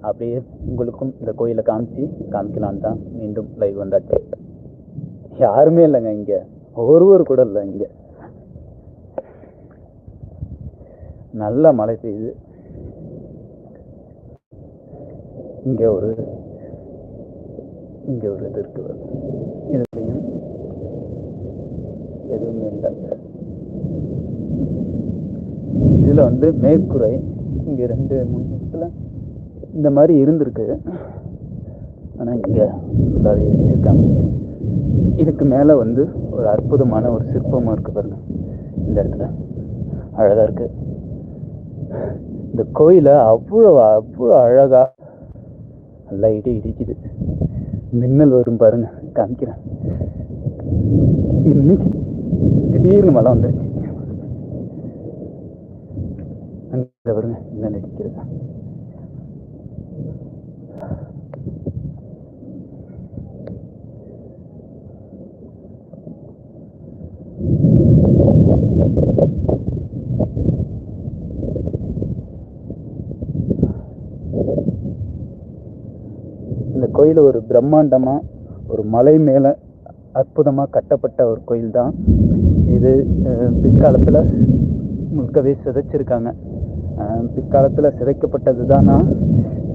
அப்படியே உங்களுக்கும் இந்த கோயிலை காமிச்சு காமிக்கலான்னு தான் மீண்டும் லைவ் வந்தாச்சு. யாருமே இல்லைங்க இங்க. ஒருவர் கூட இல்லை இங்க. நல்ல மழை பெய்யுது. இங்க ஒரு இங்க ஒரு இது இருக்கு. இதுலையும் எதுவுமே இல்லை. இதுல வந்து மேற்குறை இங்க ரெண்டு மூணு இடத்துல இந்த மாதிரி இருந்திருக்கு. ஆனால் இங்கே ஃபுல்லாவே இருக்காங்க. இதுக்கு மேலே வந்து ஒரு அற்புதமான ஒரு சிற்பமும் இருக்குது பாருங்க. இந்த இடத்துல. அழகாக இருக்குது இந்த கோயிலை அவ்வளோ அவ்வளோ அழகாக லைட்டு இடிக்குது. மின்னல் வரும் பாருங்க. காமிக்கிறேன். இன்னைக்கு திடீர்னு மழை வந்துருச்சு அங்கே பாருங்க மின்னல் அடிக்கிறது இந்த கோயில் ஒரு பிரம்மாண்டமாக ஒரு மலை மேலே அற்புதமாக கட்டப்பட்ட ஒரு கோயில் தான் இது பிற்காலத்தில் முழுக்கவே சிதைச்சிருக்காங்க. பிற்காலத்தில் சிதைக்கப்பட்டது தானா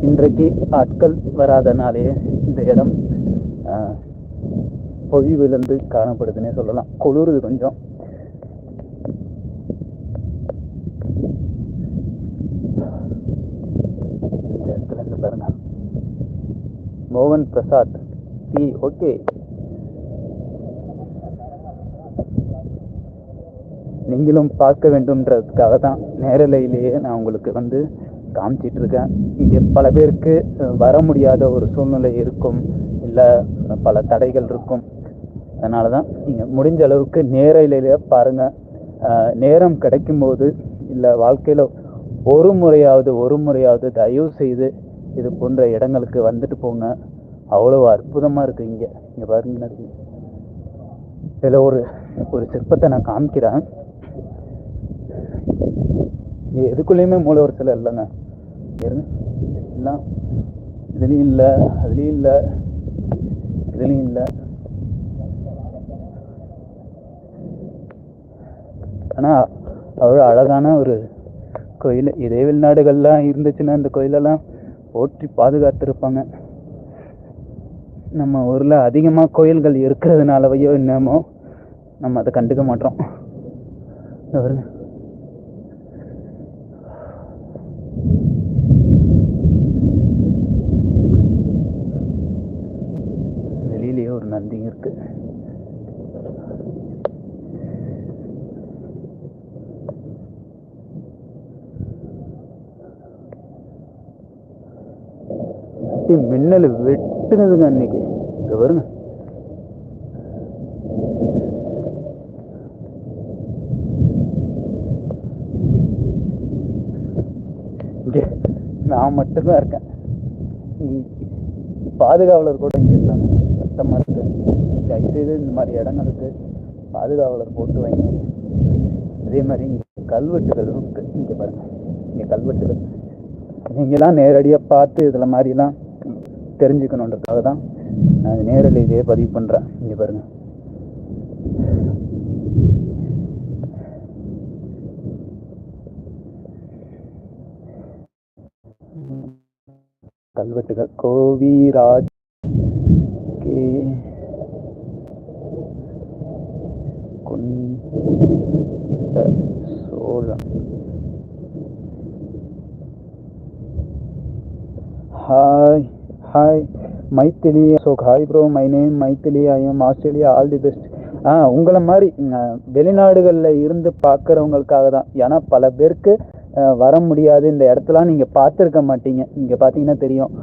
இன்றைக்கு ஆட்கள் வராதனாலே இந்த இடம் அஹ், பொழிவிழந்து காணப்படுதுன்னே சொல்லலாம். குளிருது கொஞ்சம் இந்த இடத்துல இருந்து பாருங்க மோகன் பிரசாத். D okay. நீங்களும் பார்க்க வேண்டும்ன்றதுக்காக தான் நேரலையிலேயே நான் உங்களுக்கு வந்து காமிச்சிட்டு இருக்கேன் இங்கே பல பேருக்கு வர முடியாத ஒரு சூழ்நிலை இருக்கும். இல்லை பல தடைகள் இருக்கும். அதனால தான் நீங்கள் முடிஞ்ச அளவுக்கு நேரலையிலேயே பாருங்கள் நேரம் கிடைக்கும்போது இல்லை வாழ்க்கையில் ஒரு முறையாவது ஒரு முறையாவது தயவு செய்து இது போன்ற இடங்களுக்கு வந்துட்டு போங்க. அவ்வளோ அற்புதமாக இருக்குது இங்கே. இங்கே பாருங்க இதில் ஒரு ஒரு சிற்பத்தை நான் காமிக்கிறேன். எதுக்குள்ளேயுமே மூலவர் சிலை இல்லைங்க. எல்லாம் இதுலேயும் இல்லை அதுலேயும் இல்லை இதுலேயும் இல்லை. ஆனால் அவ்வளோ அழகான ஒரு கோயில். இதே வெளிநாடுகள்லாம் இருந்துச்சுன்னா இந்த கோயிலெல்லாம் போற்றி பாதுகாத்திருப்பாங்க. நம்ம ஊரில் அதிகமாக கோயில்கள் இருக்கிறதுனாலவையோ என்னமோ நம்ம அதை கண்டுக்க மாட்டோம் இதோ பாருங்க வெளியிலேயே ஒரு நந்தி இருக்கு ஏய், மின்னல் வெட்டுனதுங்க அன்னைக்கு. இங்கே வருங்க. இங்கே நான் மட்டும்தான் இருக்கேன். பாதுகாவலர் கூட இங்கே இருக்காங்க. சத்தமாக இருக்கு. தயவுசெய்து இந்த மாதிரி இடங்களுக்கு பாதுகாவலர் போட்டு வைங்க. அதே மாதிரி இங்கே கல்வெட்டுகள் இருக்கு. இங்கே பாருங்க. இங்கே கல்வெட்டுகள். நீங்களாம் நேரடியாக பார்த்து இதில் மாதிரிலாம் தெரிஞ்சுக்கணுன்றதுக்காக தான் நான் நேரில் இதே பதிவு பண்றேன். இங்கே பாருங்க. கல்வெட்டுகள். கோவிராஜ் கே. கொண்ட Cholan hi. Hi Maithili Ashok hi bro my name Maithili I am Australia all the best ah உங்களை மாதிரி வெளிநாடுகளில் இருந்து பார்க்குறவங்களுக்காக தான். ஏன்னா பல பேருக்கு வர முடியாது. இந்த இடத்துலாம் நீங்கள் பார்த்துருக்க மாட்டீங்க. இங்கே பார்த்தீங்கன்னா தெரியும்.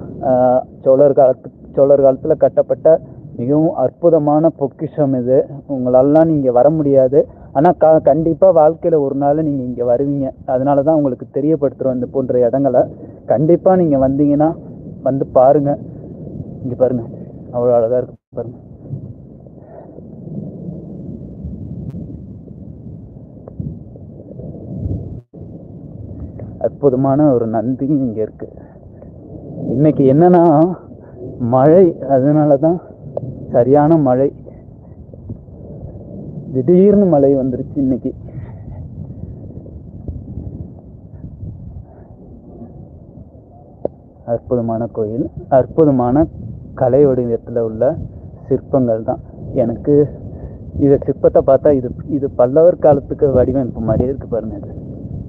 சோழர் காலத்து சோழர் காலத்தில் கட்டப்பட்ட மிகவும் அற்புதமான பொக்கிஷம் இது. உங்களெல்லாம் நீங்கள் வர முடியாது. ஆனால் க கண்டிப்பாக வாழ்க்கையில் ஒரு நாள் நீங்கள் இங்கே வருவீங்க. அதனால தான் உங்களுக்கு தெரியப்படுத்துகிறோம் இந்த போன்ற இடங்களை. கண்டிப்பாக நீங்கள் வந்தீங்கன்னா வந்து பாருங்க. இங்கே பாருங்க. அவ்வளோ அழகாக இருக்கு பாருங்க. அற்புதமான ஒரு நந்தியும் இங்கே இருக்கு. இன்னைக்கு என்னன்னா மழை அதனால தான் சரியான மழை. திடீர்னு மழை வந்துருச்சு இன்னைக்கு. அற்புதமான கோயில் அற்புதமான கலை வடிவத்தில் உள்ள சிற்பங்கள் தான். எனக்கு இது சிற்பத்தை பார்த்தா இது இது பல்லவர் காலத்துக்கு வடிவமைப்பு மாதிரியே இருக்கு பாருங்க இது.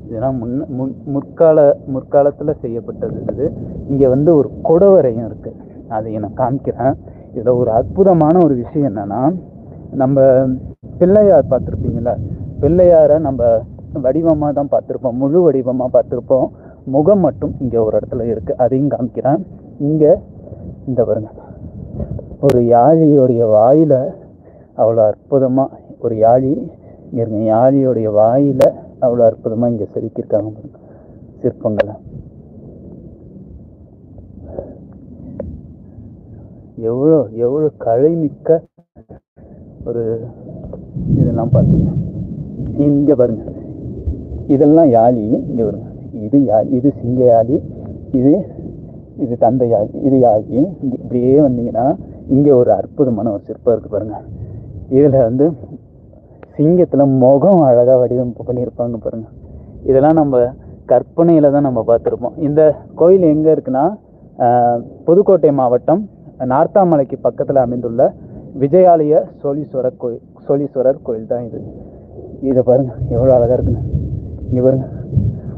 இதெல்லாம் முன்ன முன் முற்கால முற்காலத்தில் செய்யப்பட்டது இது. இங்கே வந்து ஒரு குடவரையும் இருக்கு. அதை நான் காமிக்கிறேன். இதில் ஒரு அற்புதமான ஒரு விஷயம் என்னன்னா நம்ம பிள்ளையார் பார்த்துருப்பீங்களா பிள்ளையாரை நம்ம வடிவமாக தான் பார்த்துருப்போம் முழு வடிவமாக பார்த்துருப்போம். முகம் மட்டும் இங்கே ஒரு இடத்துல இருக்குது அதையும் காமிக்கிறேன். இங்கே இந்த வருங்க ஒரு யாழியோடைய வாயில் அவ்வளோ அற்புதமாக ஒரு யாழி இங்கே இருங்க யாழியோடைய வாயில் அவ்வளோ அற்புதமாக இங்கே செதுக்கியிருக்காங்க பாருங்க. சிற்பங்களை. எவ்வளோ எவ்வளோ கலைமிக்க ஒரு இதெல்லாம் பார்த்தீங்கன்னா இங்கே பாருங்க. இதெல்லாம் யாழி இங்கே வருங்க இது யாழி இது சிங்கையாழி இது இது தந்தையாழி இது யாழி இப்படியே வந்தீங்கன்னா இங்கே ஒரு அற்புதமான ஒரு சிற்பம் இருக்குது பாருங்கள் இதில் வந்து சிங்கத்தில் முகம் அழகாக வடிவமைப்பு பண்ணியிருப்பாங்க பாருங்கள் இதெல்லாம் நம்ம கற்பனையில் தான் நம்ம பார்த்துருப்போம். இந்த கோயில் எங்கே இருக்குன்னா புதுக்கோட்டை மாவட்டம் நார்த்தாமலைக்கு பக்கத்தில் அமைந்துள்ள விஜயாலய சோழீஸ்வரர் கோயில் சோழீஸ்வரர் கோயில் தான் இது. இதை பாருங்கள் எவ்வளோ அழகாக இருக்குன்னு. இங்கே பாருங்கள்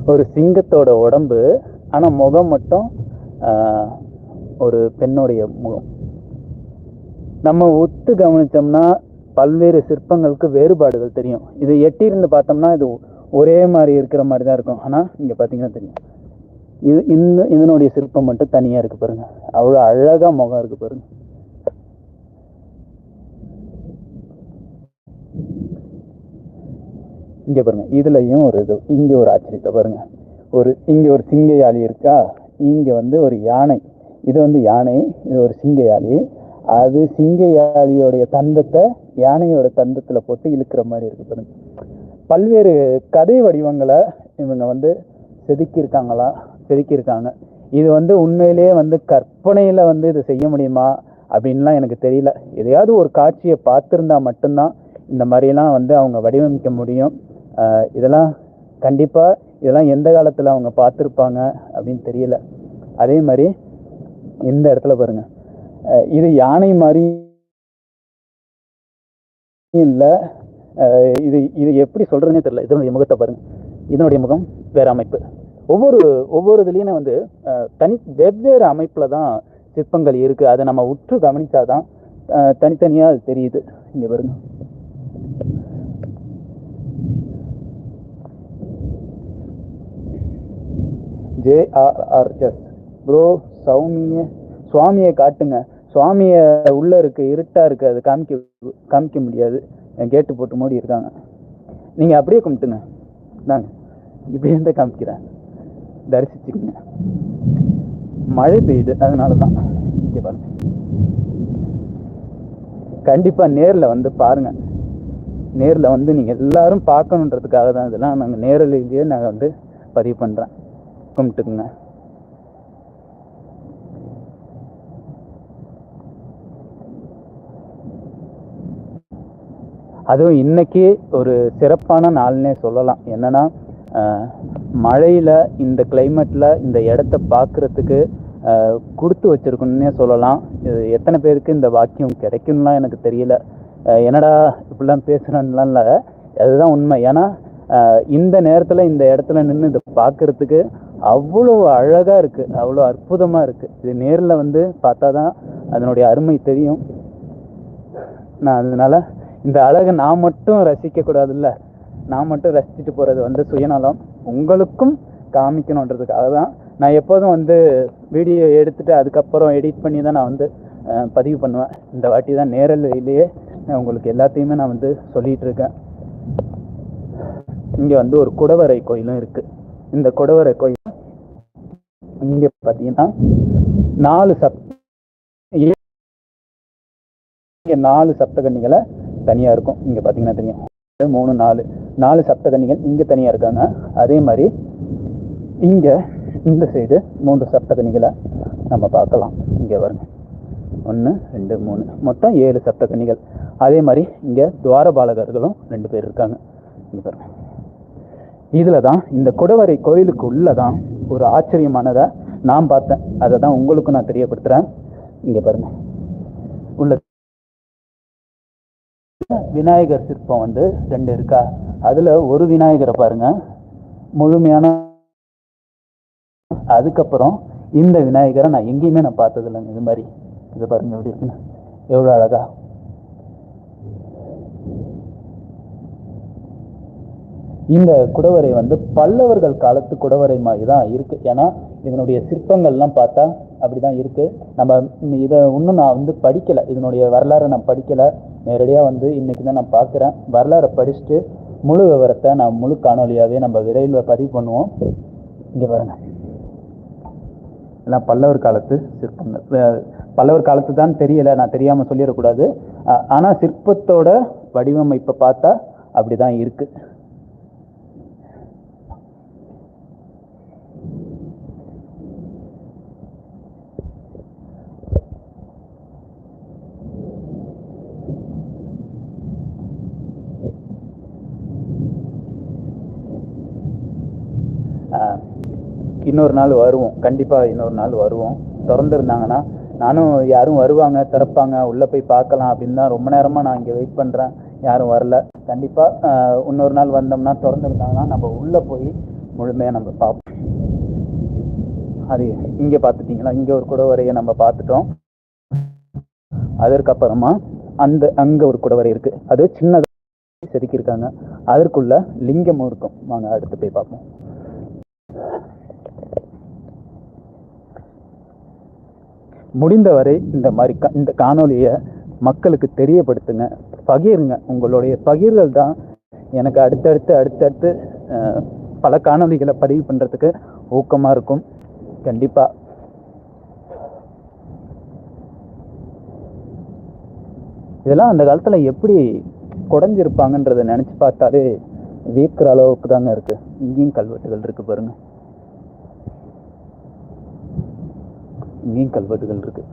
ஒரு சிங்கத்தோட உடம்பு ஆனால் முகம் மட்டும் ஆஹ், ஒரு பெண்ணுடைய முகம். நம்ம ஒத்து கவனிச்சோம்னா பல்வேறு சிற்பங்களுக்கு வேறுபாடுகள் தெரியும். இது எட்டியிருந்து பார்த்தோம்னா இது ஒரே மாதிரி இருக்கிற மாதிரி தான் இருக்கும். ஆனால் இங்க பார்த்தீங்கன்னா தெரியும். இது இந்த இதனுடைய சிற்பம் மட்டும் தனியாக இருக்கு பாருங்க. அவ்வளோ அழகா முகம் இருக்கு பாருங்க. இங்க பாருங்க இதுலயும் ஒரு இது இங்க ஒரு ஆச்சரியத்தை பாருங்க. ஒரு இங்க ஒரு சிங்கையாளி இருக்கா? இங்க வந்து ஒரு யானை. இது வந்து யானை இது ஒரு சிங்கையாளி. அது சிங்கையாளியோடைய தந்தத்தை யானையோட தந்தத்துல போட்டு இழுக்கிற மாதிரி இருக்கு பாருங்க. பல்வேறு கதை வடிவங்களை இவங்க வந்து செதுக்கியிருக்காங்களா? செதுக்கியிருக்காங்க. இது வந்து உண்மையிலேயே வந்து கற்பனையில வந்து இது செய்ய முடியுமா அப்படின்லாம் எனக்கு தெரியல. எதையாவது ஒரு காட்சியை பார்த்துருந்தா மட்டும்தான் இந்த மாதிரிலாம் வந்து அவங்க வடிவமைக்க முடியும். இதெல்லாம் கண்டிப்பாக இதெல்லாம் எந்த காலத்தில் அவங்க பார்த்துருப்பாங்க அப்படின்னு தெரியல. அதே மாதிரி இந்த இடத்துல பாருங்க. இது யானை மாதிரி இல்லை. இது இது எப்படி சொல்கிறதுனே தெரியல. இதனுடைய முகத்தை பாருங்கள் இதனுடைய முகம் வேறு அமைப்பு. ஒவ்வொரு ஒவ்வொரு இதுலேயும் வந்து தனி வெவ்வேறு அமைப்பில் தான் சிற்பங்கள் இருக்குது அதை நம்ம உற்று கவனித்தாதான் தனித்தனியாக அது தெரியுது. இங்கே பாருங்கள் ஜே ஆர் ப்ரோ சௌமிய. சுவாமியை காட்டுங்க. சுவாமிய உள்ள இருக்கு இருட்டா இருக்கு அது காமிக்க காமிக்க முடியாது. கேட்டு போட்டு மூடி இருக்காங்க. நீங்க அப்படியே கும்பிட்டுங்க. நாங்க இப்படி இருந்து காமிக்கிறேன். தரிசிச்சுக்கங்க. மழை பெய்யுது. அதனால தான் இங்க பாருங்க. கண்டிப்பா நேர்ல வந்து பாருங்க. நேர்ல வந்து நீங்க எல்லாரும் பார்க்கணுன்றதுக்காக தான் இதெல்லாம் நாங்கள் நேரலையிலேயே நாங்கள் வந்து பதிவு பண்றேன் கும்பிட்டுக்குங்க அதுவும் இன்னைக்கு ஒரு சிறப்பான நாள்னே சொல்லலாம். என்னன்னா மழையில் மழையில இந்த கிளைமேட்ல இந்த இடத்த பார்க்குறதுக்கு கொடுத்து வச்சிருக்கணும்னே சொல்லலாம். இது எத்தனை பேருக்கு இந்த வாக்கியம் கிடைக்கும்லாம் எனக்கு தெரியல. என்னடா இப்படிலாம் பேசுறேன்லாம் இல்லை. அதுதான் உண்மை. ஏன்னா இந்த நேரத்தில் இந்த இடத்துல நின்று இதை பார்க்கறதுக்கு அவ்வளோ அழகாக இருக்குது அவ்வளோ அற்புதமாக இருக்குது இது நேரில் வந்து பார்த்தா தான் அதனுடைய அருமை தெரியும். நான் அதனால் இந்த அழகை நான் மட்டும் ரசிக்கக்கூடாதுல்ல நான் மட்டும் ரசிச்சுட்டு போகிறது வந்து சுயநலம் உங்களுக்கும் காமிக்கணுன்றதுக்காக தான் நான் எப்போதும் வந்து வீடியோ எடுத்துட்டு அதுக்கப்புறம் எடிட் பண்ணி தான் நான் வந்து பதிவு பண்ணுவேன். இந்த வாட்டி தான் நேரலையிலேயே உங்களுக்கு எல்லாத்தையுமே நான் வந்து சொல்லிகிட்டு இருக்கேன். இங்கே வந்து ஒரு குடவரை கோயிலும் இருக்குது இந்த குடவரை கோயில் இங்க பாத்தீங்கன்னா நாலு சப் இங்க நாலு சப்தகன்னிகளை தனியா இருக்கும். இங்க பாத்தீங்கன்னா தெரியும். மூணு நாலு. நாலு சப்தகன்னிகள் இங்க தனியா இருக்காங்க. அதே மாதிரி இங்க இந்த சைடு மூன்று சப்தகன்னிகளை நம்ம பார்க்கலாம். இங்கே வருங்க ஒன்று ரெண்டு மூணு. மொத்தம் ஏழு சப்தகன்னிகள். அதே மாதிரி இங்கே துவாரபாலகர்களும் ரெண்டு பேர் இருக்காங்க. இங்கே பாருங்கள் இதில் தான் இந்த குடவரை கோயிலுக்கு உள்ளே தான் ஒரு ஆச்சரியமானதை நான் பார்த்தேன். அதை தான் உங்களுக்கும் நான் தெரியப்படுத்துகிறேன் இங்கே பாருங்க. உள்ள விநாயகர் சிற்பம் வந்து ரெண்டு இருக்கா? அதில் ஒரு விநாயகரை பாருங்க. முழுமையான அதுக்கப்புறம் இந்த விநாயகரை நான் எங்கேயுமே நான் பார்த்தது இல்லைங்க இது மாதிரி. இது பாருங்க எப்படி இருக்குன்னு. எவ்வளோ அழகா. இந்த குடவரை வந்து பல்லவர்கள் காலத்து குடவரை மாதிரி தான் இருக்கு. ஏன்னா இதனுடைய சிற்பங்கள்லாம் பார்த்தா அப்படிதான் இருக்கு. நம்ம இதை இன்னும் நான் வந்து படிக்கல. இதனுடைய வரலாறை நான் படிக்கல. நேரடியாக வந்து இன்னைக்கு தான் நான் பார்க்குறேன். வரலாறை படிச்சுட்டு முழு விவரத்தை நான் முழு காணொலியாகவே நம்ம விரைவில் பதிவு பண்ணுவோம். இங்கே பாருங்க. எல்லாம் பல்லவர் காலத்து சிற்பங்கள். பல்லவர் காலத்து தான் தெரியல. நான் தெரியாமல் சொல்லிடக்கூடாது. ஆனால் சிற்பத்தோட வடிவமைப்பை பார்த்தா அப்படிதான் இருக்குது இன்னொரு நாள் வருவோம். கண்டிப்பாக இன்னொரு நாள் வருவோம். திறந்துருந்தாங்கன்னா நானும் யாரும் வருவாங்க திறப்பாங்க உள்ளே போய் பார்க்கலாம் அப்படின்னு தான் ரொம்ப நேரமாக நான் இங்கே வெயிட் பண்ணுறேன் யாரும் வரல. கண்டிப்பாக இன்னொரு நாள் வந்தோம்னா திறந்துருந்தாங்கன்னா நம்ம உள்ளே போய் முழுமையாக நம்ம பார்ப்போம். அது இங்கே பார்த்துட்டிங்களா? இங்கே ஒரு குடவரையை நம்ம பார்த்துட்டோம். அதற்கப்புறமா அந்த அங்கே ஒரு குடவரை இருக்குது அது சின்னதாக செதுக்கியிருக்காங்க அதற்குள்ள லிங்கமும் இருக்கும் வாங்க அடுத்து போய் பார்ப்போம். முடிந்தவரை இந்த மாதிரி க- இந்த காணொளியை மக்களுக்கு தெரியப்படுத்துங்க பகிருங்க. உங்களுடைய பகிர்கள் தான் எனக்கு அடுத்தடுத்து அடுத்தடுத்து பல காணொளிகளை பதிவு பண்ணுறதுக்கு ஊக்கமாக இருக்கும். கண்டிப்பாக இதெல்லாம் அந்த காலத்தில் எப்படி குடஞ்சிருப்பாங்கன்றதை நினச்சி பார்த்தாலே வீக்கிற அளவுக்கு தாங்க இருக்கு. இங்கேயும் கல்வெட்டுகள் இருக்கு பாருங்க. இங்கேயும் கல்வெட்டுகள் இருக்கு.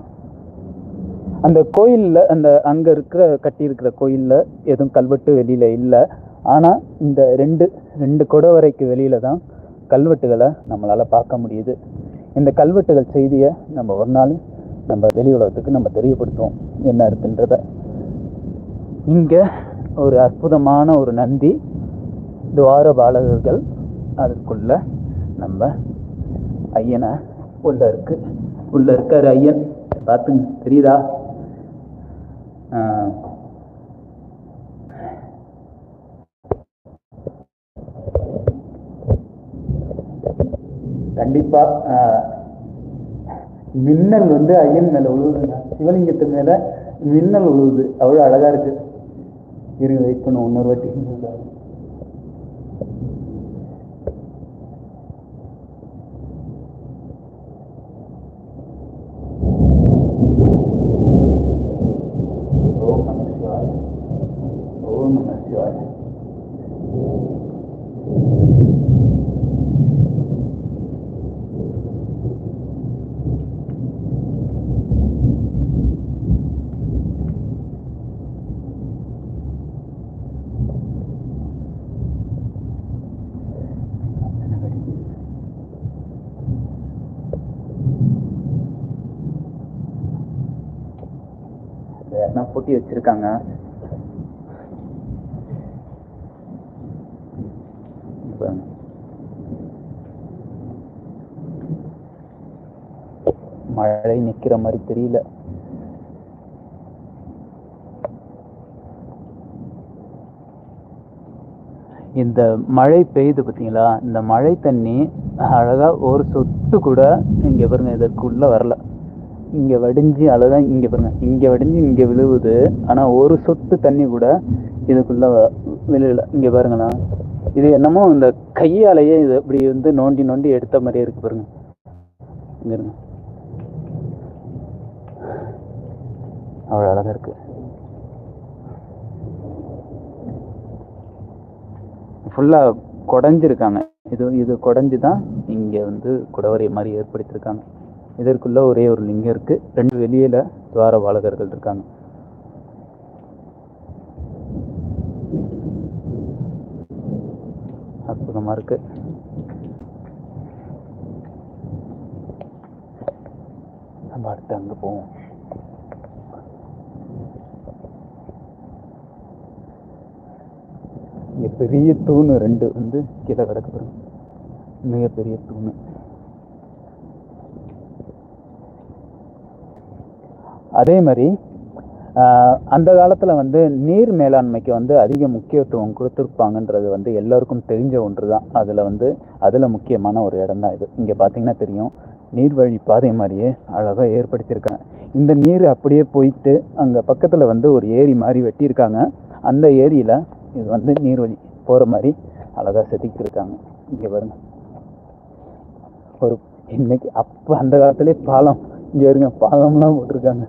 அந்த கோயில்ல அந்த அங்க இருக்கிற கட்டி இருக்கிற கோயில்ல எதுவும் கல்வெட்டு வெளியில இல்லை. ஆனா இந்த ரெண்டு ரெண்டு குடவரைக்கு வெளியில தான் கல்வெட்டுகளை நம்மளால பார்க்க முடியுது. இந்த கல்வெட்டுகள் செய்தியை நம்ம ஒரு நாள் நம்ம வெளி உலகத்துக்கு நம்ம தெரியப்படுத்துவோம். என்ன இருக்குன்றத. இங்க ஒரு அற்புதமான ஒரு நந்தி துவார பாலகர்கள் அதுக்குள்ள நம்ம ஐயனை உள்ள இருக்கு. உள்ள இருக்காரு ஐயன். பார்த்துங்க தெரியுதா? ஆஹ் கண்டிப்பா ஆஹ் மின்னல் வந்து ஐயன் மேல உழுவுதுங்க சிவலிங்கத்து மேல மின்னல் உழுவுது. அவ்வளவு அழகா இருக்கு. இருங்க வெயிட் பண்ணுவோம். இன்னொரு வாட்டி. பூட்டி வச்சிருக்காங்க. மழை நிக்கிற மாதிரி தெரியல. இந்த மழை பெய்யுது பார்த்தீங்களா இந்த மழை தண்ணி அழகா ஒரு சொட்டு கூட இங்க பாருங்க இதற்குள்ள வரல. இங்கே வடிஞ்சு அழகா இங்கே பாருங்க. இங்கே வடிஞ்சு இங்கே விழுவுது. ஆனால் ஒரு சொட்டு தண்ணி கூட இதுக்குள்ளே விழுல இங்கே பாருங்களா இது என்னமோ இந்த கையாலேயே இது இப்படி வந்து நோண்டி நோண்டி எடுத்த மாதிரியே இருக்கு பாருங்க. இங்கே இருங்க. அவ்வளோ அழகாக இருக்கு. ஃபுல்லாக குடஞ்சிருக்காங்க. இது இது குடஞ்சி தான் இங்கே வந்து குடவரை மாதிரி ஏற்படுத்தியிருக்காங்க இதற்குள்ள ஒரே ஒரு லிங்கம் இருக்கு. ரெண்டு வெளியில துவார பாலகர்கள் இருக்காங்க. அற்புதமா இருக்கு. நம்ம அடுத்து அங்க போவோம். இங்க பெரிய தூணு ரெண்டு வந்து கீழே கிடக்கு மிகப்பெரிய தூணு. அதே மாதிரி அந்த காலத்தில் வந்து நீர் மேலாண்மைக்கு வந்து அதிக முக்கியத்துவம் கொடுத்துருப்பாங்கன்றது வந்து எல்லாருக்கும் தெரிஞ்ச ஒன்று தான் அதில் வந்து அதில் முக்கியமான ஒரு இடம் தான் இது. இங்கே பார்த்தீங்கன்னா தெரியும் நீர்வழி பாதை மாதிரியே அழகாக ஏற்படுத்தியிருக்காங்க. இந்த நீர் அப்படியே போயிட்டு அங்கே பக்கத்தில் வந்து ஒரு ஏரி மாதிரி வெட்டியிருக்காங்க. அந்த ஏரியில் இது வந்து நீர்வழி போகிற மாதிரி அழகாக செதுக்கியிருக்காங்க. இங்கே பாருங்க. ஒரு இன்னைக்கு அப்போ அந்த காலத்திலே பாலம் இங்க இருங்க பாலம்லாம் போட்டிருக்காங்க.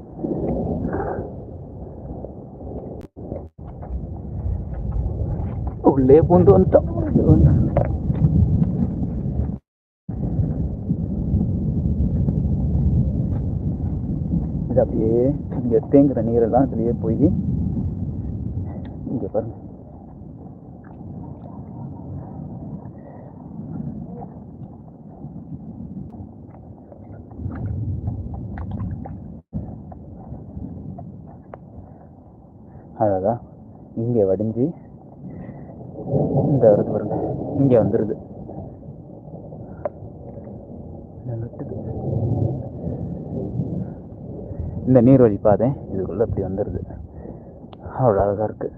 உள்ளே பூந்து வந்துட்டோம். இது அப்படியே இங்க தேங்குற நீரெல்லாம் இதுலயே போய் இங்க பாருங்க. அழகா இங்கே வடிஞ்சு இந்த வருது பாருங்க இங்கே வந்துடுது இந்த நீர்வழி பாதை இதுக்குள்ளே இப்படி வந்துடுது அவ்வளோ அழகாக இருக்குது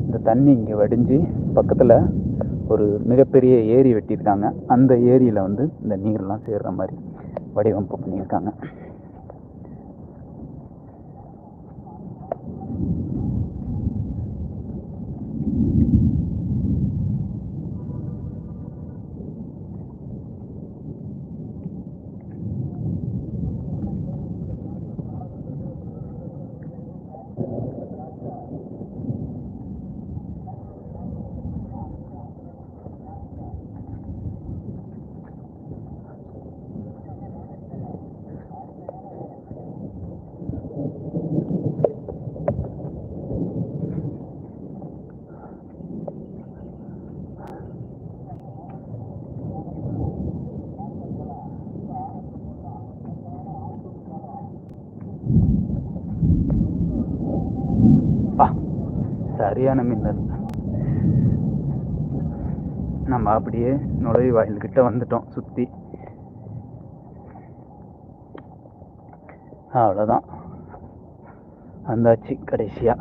இந்த தண்ணி இங்கே வடிஞ்சு பக்கத்தில் ஒரு மிகப்பெரிய ஏரி வெட்டியிருக்காங்க. அந்த ஏரியில் வந்து இந்த நீர்லாம் சேர்கிற மாதிரி வடிவமைப்பு பண்ணியிருக்காங்க பா சரியான மின்னல். நம்ம அப்படியே நுழைவாயில் கிட்ட வந்துட்டோம் சுத்தி. அவ்வளோதான் வந்தாச்சு கடைசியா.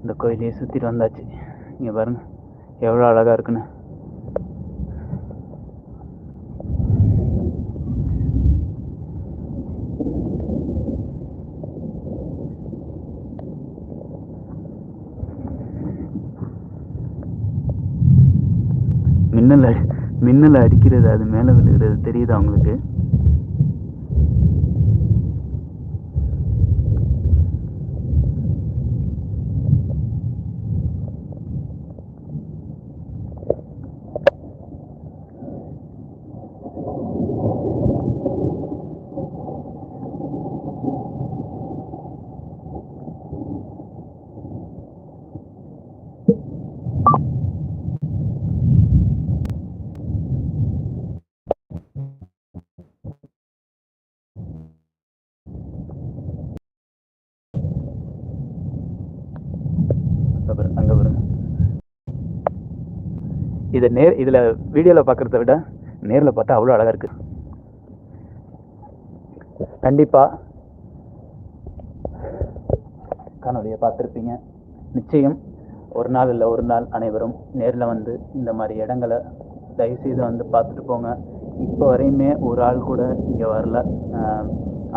இந்த கோயிலையே சுத்திட்டு வந்தாச்சு. இங்கே பாருங்க எவ்வளோ அழகா இருக்குன்னு. மின்னல் அடி- மின்னல் அடிக்கிறது அது மேல விழுகிறது தெரியுதா உங்களுக்கு அங்க பாருங்க, அங்க பாருங்க இதை நேர் இதில் வீடியோவில் பார்க்கறத விட நேரில் பார்த்தா அவ்வளோ அழகாக இருக்கு. கண்டிப்பாக காணொலியை பார்த்துருப்பீங்க. நிச்சயம் ஒரு நாள் இல்லை ஒரு நாள் அனைவரும் நேரில் வந்து இந்த மாதிரி இடங்களை தயவுசெய்து வந்து பார்த்துட்டு போங்க. இப்போ வரையுமே ஒரு ஆள் கூட இங்கே வரல.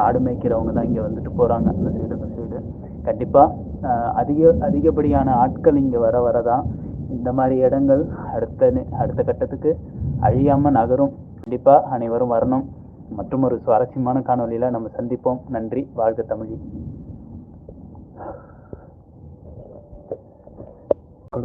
ஆடு மேய்க்கிறவங்க தான் இங்கே வந்துட்டு போகிறாங்க அந்த சைடு அந்த சைடு கண்டிப்பாக அதிக அதிகப்படியான ஆட்கள் இங்கே வர வரதான் இந்த மாதிரி இடங்கள் அடுத்த நி- அடுத்த கட்டத்துக்கு அழியாமல் நகரும். கண்டிப்பாக அனைவரும் வரணும். மற்றும் ஒரு சுவாரஸ்யமான காணொலியில் நம்ம சந்திப்போம். நன்றி. வாழ்க தமிழ்.